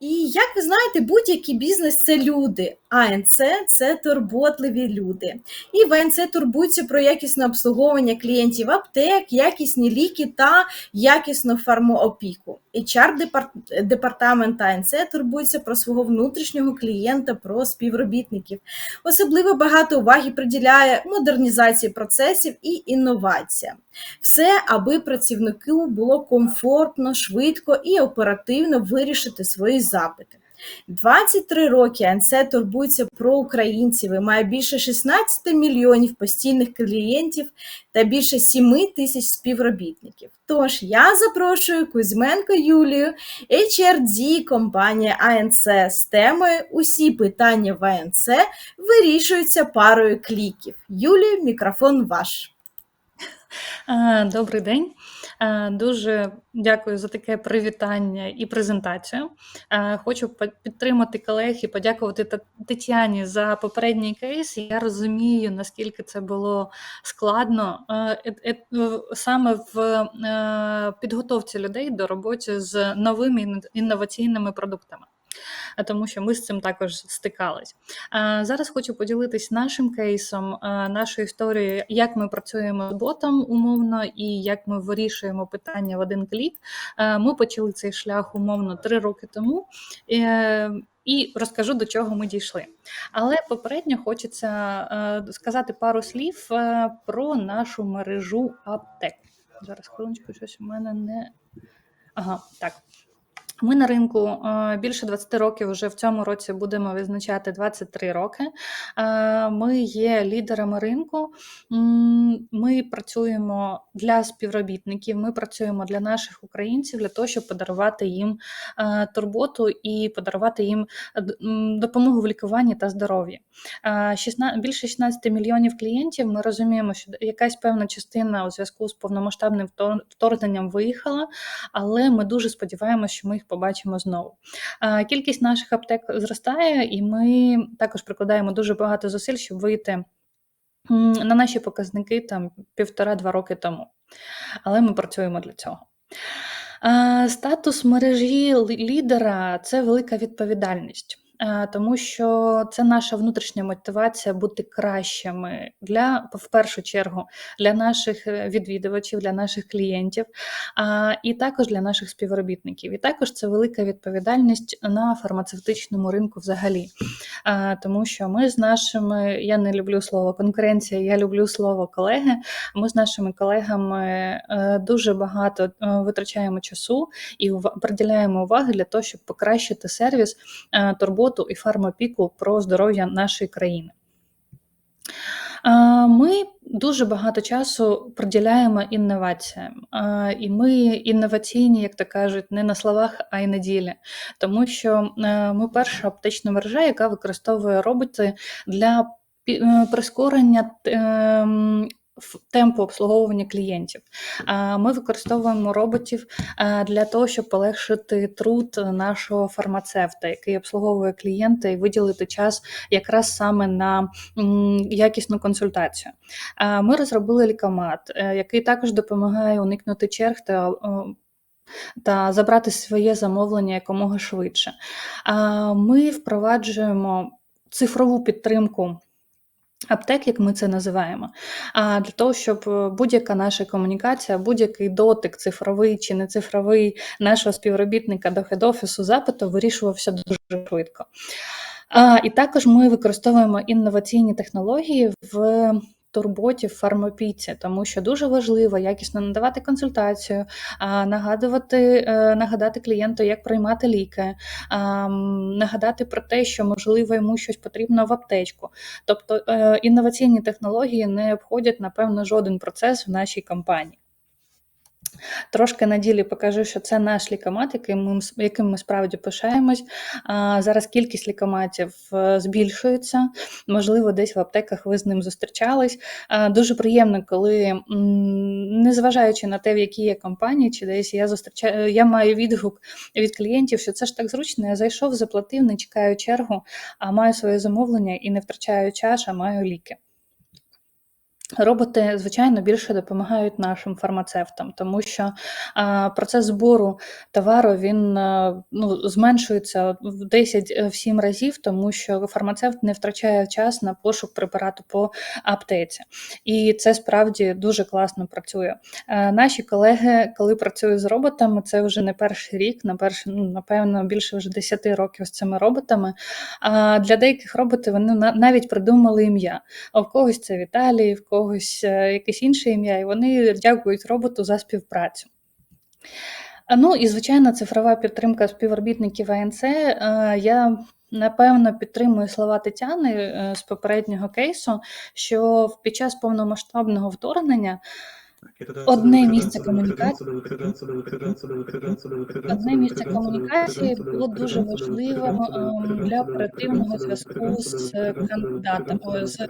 І як ви знаєте, будь-який бізнес це люди, а АНЦ це турботливі люди. І в АНЦ турбуються про якісне обслуговування клієнтів аптек, якісні ліки та якісну фармоопіку. HR департамент АНЦ турбується про свого внутрішнього клієнта, про співробітників. Особливо багато уваги приділяє модернізації процесів і інноваціям. Все, аби працівнику було комфортно, швидко і оперативно вирішити свої запити. 23 роки АНЦ турбується про українців і має більше 16 мільйонів постійних клієнтів та більше 7 тисяч співробітників. Тож я запрошую Кузьменко Юлію, HRD компанія АНЦ з темою Усі питання в АНЦ вирішуються парою кліків. Юлію, мікрофон ваш. Добрий день. Дуже дякую за таке привітання і презентацію. Хочу підтримати колег і подякувати Тетяні за попередній кейс. Я розумію, наскільки це було складно е, е, саме в е, підготовці людей до роботи з новими інноваційними продуктами тому що ми з цим також стикались. Зараз хочу поділитись нашим кейсом, нашою історією, як ми працюємо з ботом умовно і як ми вирішуємо питання в один клік. Ми почали цей шлях умовно три роки тому. Е, і розкажу, до чого ми дійшли. Але попередньо хочеться сказати пару слів про нашу мережу аптек. Зараз хвилиночку, щось у мене не. Ага, так. Ми на ринку е, більше 20 років. Вже в цьому році будемо відзначати 23 роки. Е, ми є лідерами ринку. Ми працюємо для співробітників. Ми працюємо для наших українців для того, щоб подарувати їм е, турботу і подарувати їм допомогу в лікуванні та здоров'ї. Більше 16 мільйонів клієнтів. Ми розуміємо, що якась певна частина у зв'язку з повномасштабним вторгненням виїхала, але ми дуже сподіваємося, що ми їх їх побачимо знову. Кількість наших аптек зростає, і ми також прикладаємо дуже багато зусиль, щоб вийти на наші показники там півтора-два роки тому. Але ми працюємо для цього. Статус мережі лідера це велика відповідальність. Е, тому що це наша внутрішня мотивація бути кращими для в першу чергу для наших е, відвідувачів, для наших клієнтів, а і також для наших співробітників. І також це велика відповідальність на фармацевтичному ринку взагалі. А, Тому що ми з нашими, я не люблю слово конкуренція, я люблю слово колеги. Ми з нашими колегами е, дуже багато витрачаємо часу і приділяємо уваги для того, щоб покращити сервіс турботи роботу і фармопіку про здоров'я нашої країни. Ми дуже багато часу приділяємо інноваціям, і ми інноваційні, як то кажуть, не на словах, а й на ділі, тому що е, ми перша аптечна мережа, яка використовує роботи для е, прискорення ем, темпу обслуговування клієнтів. Ми використовуємо роботів для того, щоб полегшити труд нашого фармацевта, який обслуговує клієнта і виділити час якраз саме на якісну консультацію. Ми розробили лікомат, е, який також допомагає уникнути черг та та забрати своє замовлення якомога швидше. Ми впроваджуємо цифрову підтримку Аптек, як ми це називаємо, а для того, щоб е, будь-яка наша комунікація, будь-який дотик, цифровий чи не цифровий нашого співробітника до хед-офісу запиту вирішувався дуже швидко. І також ми використовуємо інноваційні технології в турботі в фармопійці, тому що дуже важливо якісно надавати консультацію, нагадувати, е, нагадати клієнту, як приймати ліки, нагадати про те, що можливо йому щось потрібно в аптечку. Тобто е, інноваційні технології не обходять, напевно, жоден процес в нашій компанії. Трошки на ділі покажу, що це наш лікомат, яким ми яким ми справді пишаємось. А, Зараз кількість лікоматів е, збільшується. Можливо, десь в аптеках ви з ним зустрічались. А, Дуже приємно, коли, незважаючи на те, в якій є компанії, чи десь я зустрічаю, я маю відгук від клієнтів, що це ж так зручно. Я зайшов, заплатив, не чекаю чергу, а маю своє замовлення і не втрачаю час, а маю ліки. Роботи, звичайно, більше допомагають нашим фармацевтам, тому що а, процес збору товару він а, ну, зменшується в 10 е, в 7 разів, тому що фармацевт не втрачає час на пошук препарату по аптеці. І це справді дуже класно працює. Е, Наші колеги, коли працюють з роботами, це вже не перший рік, на перший, ну, напевно, більше вже 10 років з цими роботами. А для деяких роботів вони на- навіть придумали ім'я. А в когось це Віталій, в когось е, якесь інше ім'я, і вони дякують роботу за співпрацю. Ну і звичайно, цифрова підтримка співробітників АНЦ. Е, Я напевно підтримую слова Тетяни е, з попереднього кейсу, що під час повномасштабного вторгнення Одне місце комунікації одне місце комунікації було дуже важливим ем, для оперативного зв'язку з кандидатами. З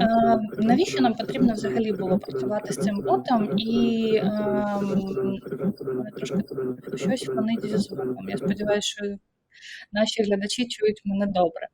Е, навіщо нам потрібно взагалі було працювати з цим ботом і ем, трошки щось фонить зі звуком. Я сподіваюся, що наші глядачі чують мене добре.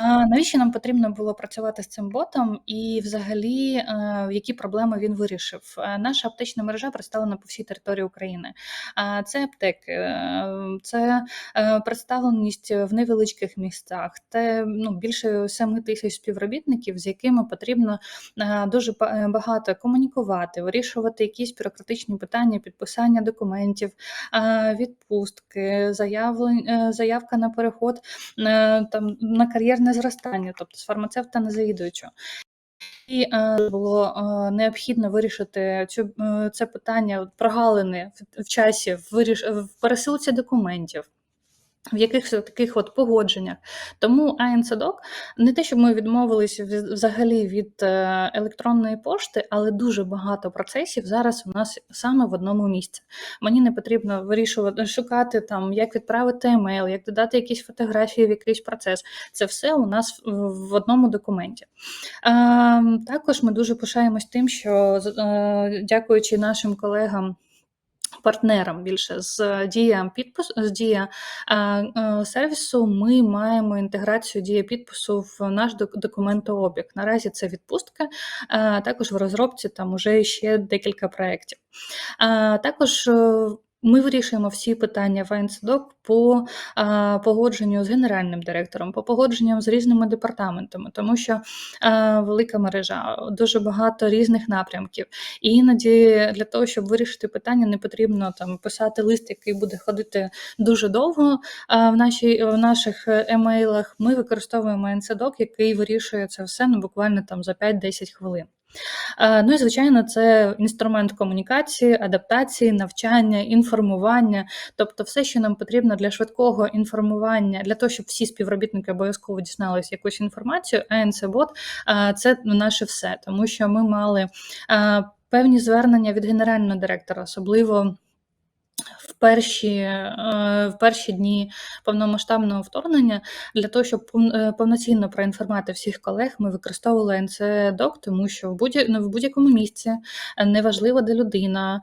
А навіщо нам потрібно було працювати з цим ботом, і взагалі е, які проблеми він вирішив? Е, Наша аптечна мережа представлена по всій території України. А Це аптеки, е, це е, представленість в невеличких містах, це ну, більше 7 тисяч співробітників, з якими потрібно е, дуже е, багато комунікувати, вирішувати якісь бюрократичні питання, підписання документів, е, відпустки, заявлень, е, заявка на переход е, там на кар'єрне зростання, тобто з фармацевта на завідуючого. І е, було е, необхідно вирішити цю е, це питання прогалини в, в часі, в, виріш, в пересилці документів. В якихось таких от погодженнях. Тому АНЦДОК не те, щоб ми відмовилися взагалі від е, електронної пошти, але дуже багато процесів зараз у нас саме в одному місці. Мені не потрібно вирішувати, шукати там, як відправити емейл, як додати якісь фотографії в якийсь процес. Це все у нас в в одному документі. Ем, Також ми дуже пишаємось тим, що е, дякуючи нашим колегам. Партнерам більше з дія підпис з дія е, сервісу. Ми маємо інтеграцію дія підпису в наш док- документообіг. Наразі це відпустка. Також в розробці там уже ще декілька проєктів. Також е, ми вирішуємо всі питання в АНЦДОК по е, погодженню з генеральним директором, по погодженням з різними департаментами, тому що е, велика мережа, дуже багато різних напрямків. І іноді для того, щоб вирішити питання, не потрібно там писати лист, який буде ходити дуже довго е, в, нашій, в наших емейлах. Ми використовуємо NCDoc, який вирішує це все ну, буквально там за 5-10 хвилин. Е, Ну і звичайно, це інструмент комунікації, адаптації, навчання, інформування, тобто все, що нам потрібно для швидкого інформування, для того, щоб всі співробітники обов'язково дізналися якусь інформацію. ANC-бот е, це наше все, тому що ми мали е, певні звернення від генерального директора, особливо. В перші, е, в перші дні повномасштабного вторгнення для того, щоб е, повноцінно проінформувати всіх колег, ми використовували NC-DOC, тому що в, будь- ну, в будь-якому місці е, неважливо, де людина.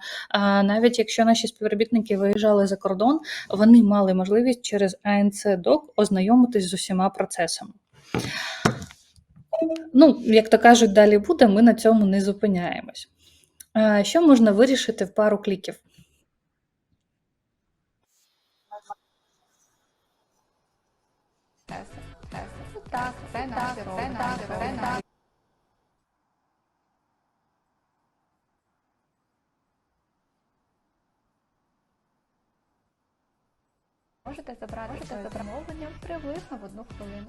Навіть якщо наші співробітники виїжджали за кордон, вони мали можливість через ANC-DOC ознайомитись з усіма процесами. Ну, як то кажуть, далі буде, ми на цьому не зупиняємось. Що можна вирішити в пару кліків? Так, це наші робимо, це наші. Можете забрати своє замовлення приблизно в одну хвилину.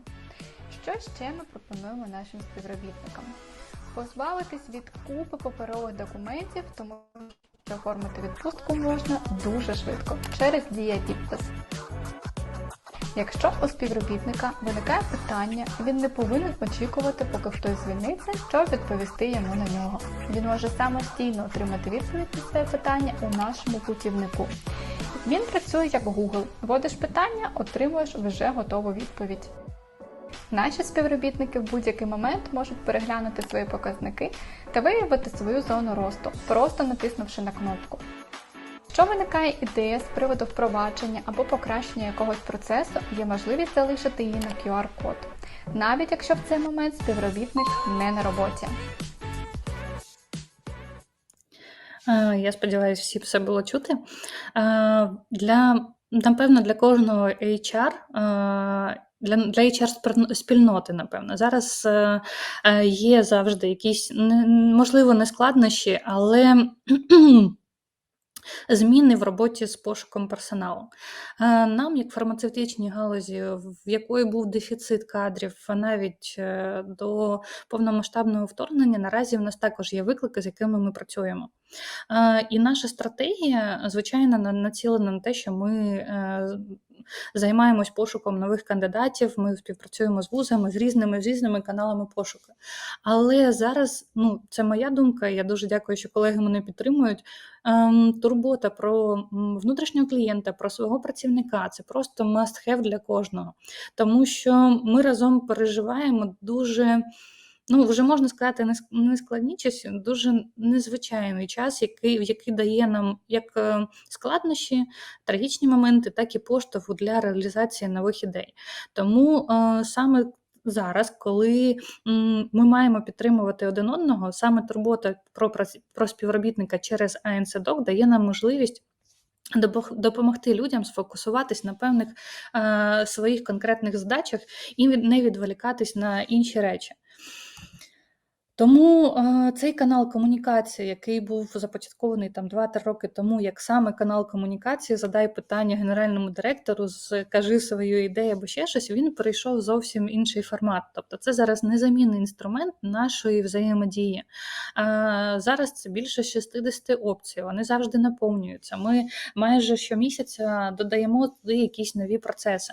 Що ще ми пропонуємо нашим співробітникам? Позбавитись від купи паперових документів, тому що оформити відпустку можна дуже швидко через дія підпис. Якщо у співробітника виникає питання, він не повинен очікувати, поки хтось звільниться, щоб відповісти йому на нього. Він може самостійно отримати відповідь на своє питання у нашому путівнику. Він працює як Google. Вводиш питання, отримуєш вже готову відповідь. Наші співробітники в будь-який момент можуть переглянути свої показники та виявити свою зону росту, просто натиснувши на кнопку. Якщо виникає ідея з приводу впровадження або покращення якогось процесу, є можливість залишити її на QR-код. навіть якщо в цей момент співробітник не на роботі. Я сподіваюся, всі все було чути. Для, напевно, для кожного HR, для, для HR спільноти, напевно, зараз е, е, є завжди якісь, можливо, не складнощі, але зміни в роботі з пошуком персоналу. Е, Нам, як фармацевтичній галузі, в якої був дефіцит кадрів навіть е, до повномасштабного вторгнення, наразі в нас також є виклики, з якими ми працюємо. Е, І наша стратегія, звичайно, націлена на те, що ми займаємось пошуком нових кандидатів, ми співпрацюємо з вузами, з різними, з різними каналами пошуку. Але зараз, ну, це моя думка, я дуже дякую, що колеги мене підтримують. Ем, Турбота про внутрішнього клієнта, про свого працівника це просто must-have для кожного. Тому що ми разом переживаємо дуже ну, вже можна сказати, часи, дуже незвичайний час, який, який дає нам як е, складнощі, трагічні моменти, так і поштовху для реалізації нових ідей. Тому е, саме зараз, коли ми маємо підтримувати один одного, саме турбота про, про співробітника через АНСДОК дає нам можливість. Допомогти людям сфокусуватись на певних е, своїх конкретних задачах і не відволікатись на інші речі. Тому е, цей канал комунікації, який був започаткований там 2-3 роки тому, як саме канал комунікації, задай питання генеральному директору, скажи свою ідею або ще щось, він перейшов зовсім інший формат. Тобто це зараз незамінний інструмент нашої взаємодії. Е, зараз це більше 60 опцій, вони завжди наповнюються. Ми майже щомісяця додаємо туди якісь нові процеси.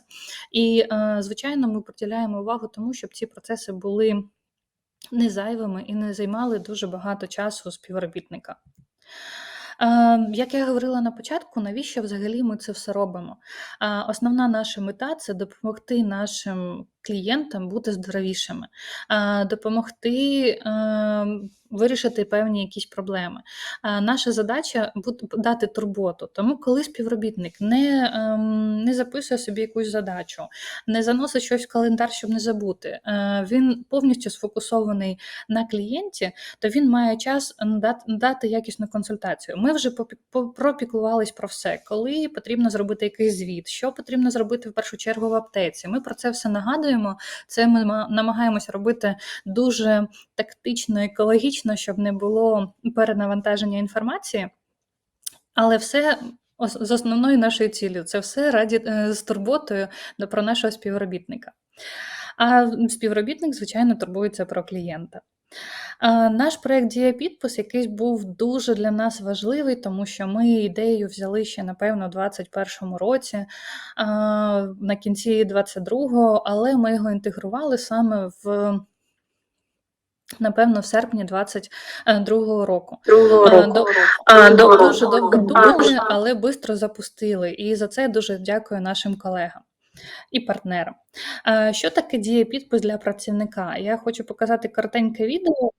І, е, звичайно, ми приділяємо увагу тому, щоб ці процеси були не зайвими і не займали дуже багато часу співробітника. Е, Як я говорила на початку, навіщо взагалі ми це все робимо? Е, Основна наша мета це допомогти нашим клієнтам бути здоровішими, допомогти е, вирішити певні якісь проблеми. Наша задача дати турботу. Тому, коли співробітник не, ем, не записує собі якусь задачу, не заносить щось в календар, щоб не забути, е, він повністю сфокусований на клієнті, то він має час надати, якісну консультацію. Ми вже пропіклувались про все, коли потрібно зробити якийсь звіт, що потрібно зробити в першу чергу в аптеці. Ми про це все нагадуємо. Це ми намагаємося робити дуже тактично, екологічно, щоб не було перенавантаження інформації. Але все з основною нашою ціллю це все раді е, з турботою про нашого співробітника. А співробітник, звичайно, турбується про клієнта. Наш проект Дія підпис якийсь був дуже для нас важливий, тому що ми ідею взяли ще, напевно, у 2021 році, на кінці 22-го, але ми його інтегрували саме в. Напевно, в серпні 22-го року. другого року. до- А, Дуже довго думали, але швидко запустили. І за це дуже дякую нашим колегам і партнером. Е, Що таке діє підпис для працівника? Я хочу показати коротеньке відео.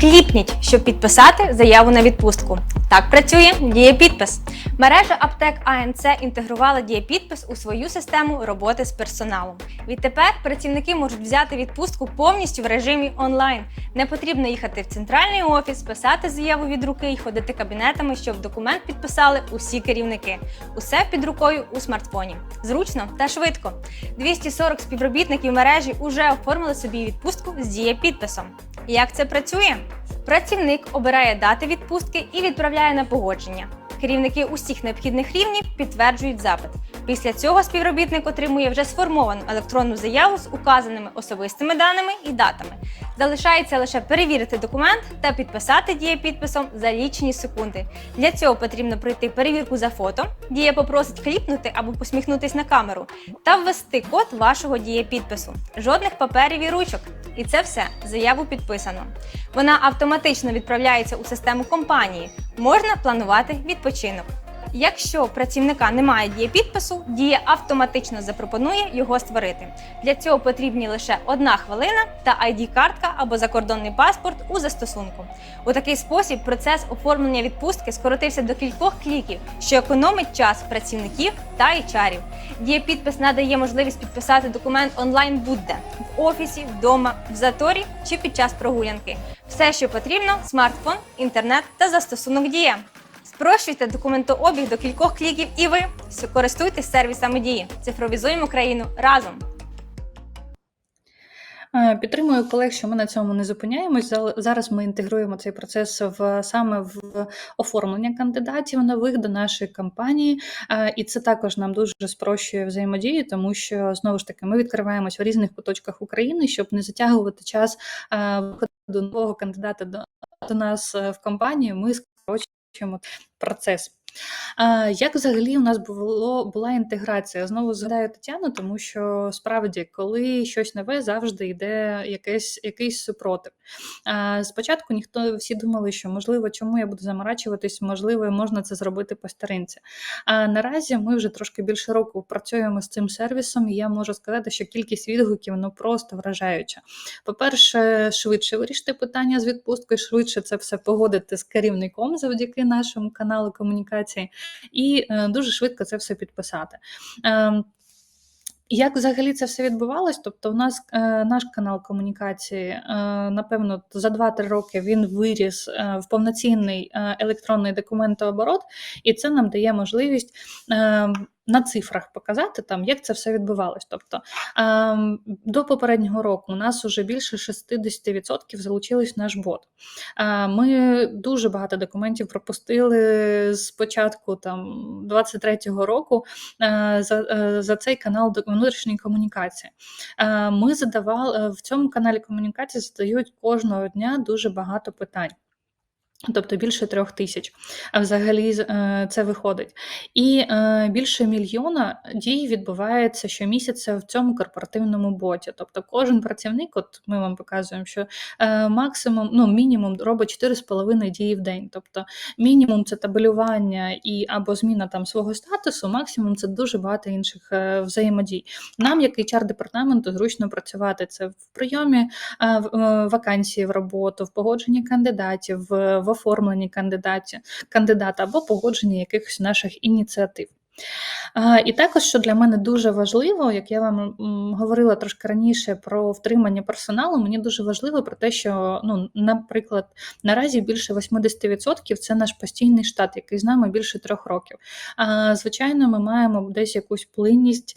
Кліпніть, щоб підписати заяву на відпустку. Так працює дієпідпис. Мережа аптек АНЦ інтегрувала дієпідпис у свою систему роботи з персоналом. Відтепер працівники можуть взяти відпустку повністю в режимі онлайн. Не потрібно їхати в центральний офіс, писати заяву від руки і ходити кабінетами, щоб документ підписали усі керівники. Усе під рукою у смартфоні. Зручно та швидко. 240 співробітників мережі уже оформили собі відпустку з дієпідписом. Як це працює? Працівник обирає дати відпустки і відправляє на погодження. Керівники усіх необхідних рівнів підтверджують запит. Після цього співробітник отримує вже сформовану електронну заяву з указаними особистими даними і датами. Залишається лише перевірити документ та підписати дієпідписом за лічені секунди. Для цього потрібно пройти перевірку за фото. Дія попросить кліпнути або посміхнутись на камеру та ввести код вашого дієпідпису. Жодних паперів і ручок. І це все заяву підписано. Вона автоматично відправляється у систему компанії. Можна планувати відпочинок. Якщо працівника немає дієпідпису, дія автоматично запропонує його створити. Для цього потрібні лише одна хвилина та ID-картка або закордонний паспорт у застосунку. У такий спосіб процес оформлення відпустки скоротився до кількох кліків, що економить час працівників та HR-ів. Дієпідпис надає можливість підписати документ онлайн будь-де в офісі, вдома, в заторі чи під час прогулянки. Все, що потрібно: смартфон, інтернет та застосунок Дія. Спрощуйте документообіг до кількох кліків і ви користуйтесь сервісами дії. Цифровізуємо країну разом. Е, Підтримую колег, що ми на цьому не зупиняємось. Зараз ми інтегруємо цей процес в саме в оформлення кандидатів нових до нашої компанії, Е, і це також нам дуже спрощує взаємодію, тому що знову ж таки ми відкриваємось в різних куточках України, щоб не затягувати час е, виходу нового кандидата до, нас в компанію. Ми скорочуємо процес. А, Як взагалі у нас було була інтеграція? Знову згадаю Тетяну, тому що справді, коли щось нове, завжди йде якийсь, якийсь супротив. Спочатку ніхто всі думали, що можливо, чому я буду заморачуватись, можливо, можна це зробити по старинці. А наразі ми вже трошки більше року працюємо з цим сервісом, і я можу сказати, що кількість відгуків ну просто вражаюча. По-перше, швидше вирішити питання з відпусткою, швидше це все погодити з керівником завдяки нашому каналу комунікації, і е, дуже швидко це все підписати. Ем, як взагалі це все відбувалось? Тобто, у нас е, наш канал комунікації, е, напевно, за 2-3 роки він виріс е, в повноцінний е, електронний документооборот, і це нам дає можливість е, на цифрах показати, там, як це все відбувалось. Тобто, е, до попереднього року у нас вже більше 60% залучились в наш бот. Е, Ми дуже багато документів пропустили з початку там 23-го року е, за, е, за цей канал внутрішньої комунікації. Ми задавали в цьому каналі комунікації задають кожного дня дуже багато питань. Тобто більше трьох тисяч, а взагалі е, це виходить. І е, більше мільйона дій відбувається щомісяця в цьому корпоративному боті. Тобто кожен працівник, от ми вам показуємо, що е, максимум, ну мінімум робить 4,5 дії в день. Тобто мінімум це табелювання і або зміна там свого статусу, максимум це дуже багато інших взаємодій. Нам, як HR департаменту, зручно працювати це в прийомі вакансії в роботу, в погодженні кандидатів, в, в оформленні кандидатів, кандидата або погодженні якихось наших ініціатив. І також, що для мене дуже важливо, як я вам говорила трошки раніше про втримання персоналу, мені дуже важливо про те, що, ну, наприклад, наразі більше 80% це наш постійний штат, який з нами більше трьох років. Звичайно, ми маємо десь якусь плинність,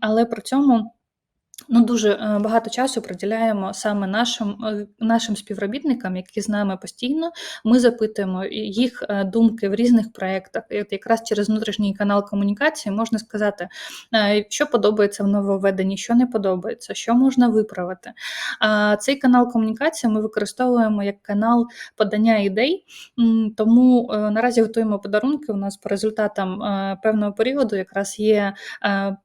але при цьому. Ну, дуже е, багато часу приділяємо саме нашим, е, нашим співробітникам, які з нами постійно. Ми запитуємо їх е, думки в різних проєктах. І от якраз через внутрішній канал комунікації можна сказати, що подобається в нововведенні, що не подобається, що можна виправити. А цей канал комунікації ми використовуємо як канал подання ідей, тому наразі готуємо подарунки. У нас по результатам певного періоду якраз є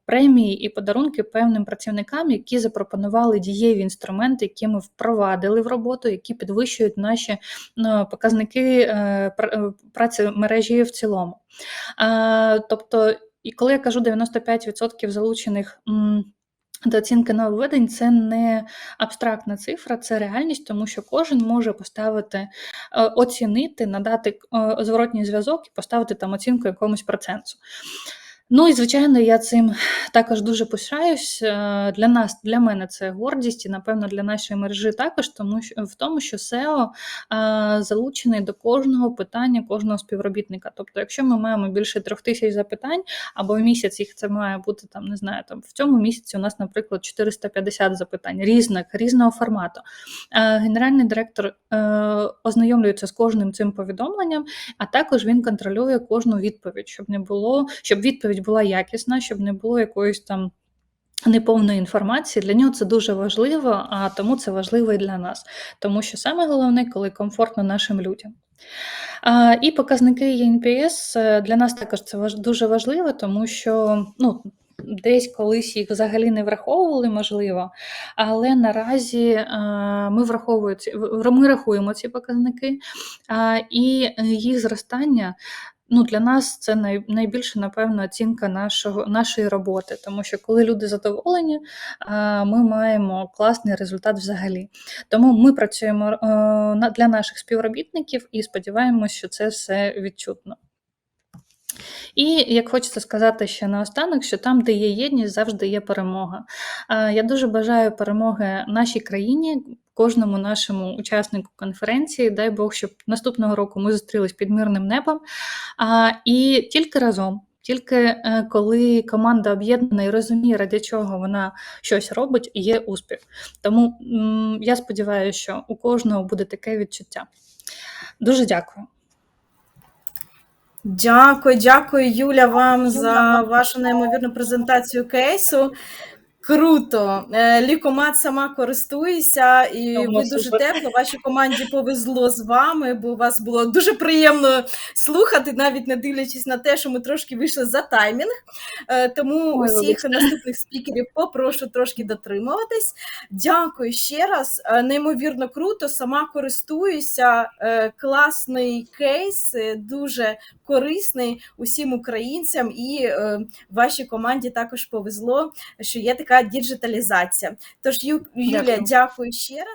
премії і подарунки певним працівникам, які запропонували дієві інструменти, які ми впровадили в роботу, які підвищують наші ну, показники е, е, праці мережі в цілому. Е, Тобто, і коли я кажу 95% залучених. до оцінки нововведень це не абстрактна цифра, це реальність, тому що кожен може поставити, е, оцінити, надати е, зворотній зв'язок і поставити там оцінку якомусь проценту. Ну і звичайно, я цим також дуже пишаюсь. Е, Для нас, для мене це гордість, і напевно для нашої мережі також, тому що в тому, що SEO е, залучений до кожного питання кожного співробітника. Тобто, якщо ми маємо більше трьох тисяч запитань, або в місяць їх це має бути там, не знаю, там в цьому місяці у нас, наприклад, 450 запитань різних, різного формату. Е, Генеральний директор ознайомлюється з кожним цим повідомленням, а також він контролює кожну відповідь, щоб не було, щоб відповідь була якісна, щоб не було якоїсь там. Неповної інформації для нього це дуже важливо, а тому це важливо і для нас, тому що саме головне, коли комфортно нашим людям. А, І показники ЄНПС е, для нас також це дуже важливо, тому що ну, десь колись їх взагалі не враховували, можливо, але наразі е, ми враховуємо ми рахуємо ці показники, і їх зростання Ну, для нас це най, найбільше, напевно, оцінка нашого, нашої роботи, тому що коли люди задоволені, ми маємо класний результат взагалі. Тому ми працюємо е, для наших співробітників і сподіваємося, що це все відчутно. І як хочеться сказати ще наостанок, що там, де є єдність, завжди є перемога. Я дуже бажаю перемоги нашій країні, кожному нашому учаснику конференції. Дай Бог, щоб наступного року ми зустрілись під мирним небом. А, І тільки разом. Тільки е, коли команда об'єднана і розуміє, ради чого вона щось робить, є успіх. Тому м, я сподіваюся, що у кожного буде таке відчуття. Дуже дякую. Дякую, дякую, Юля, вам за вашу неймовірну презентацію кейсу. Круто. Е, Лікомат сама користуюся, і ви дуже супер. тепло. Вашій команді повезло з вами, бо вас було дуже приємно слухати, навіть не дивлячись на те, що ми трошки вийшли за таймінг. Е, Тому Ой, усіх наступних спікерів попрошу трошки дотримуватись. Дякую ще раз. Е, Неймовірно круто. Сама користуюся. Класний кейс, дуже корисний усім українцям, і вашій команді також повезло, що є така діджиталізація. Тож, Ю- Юлія, Дякую. дякую ще раз.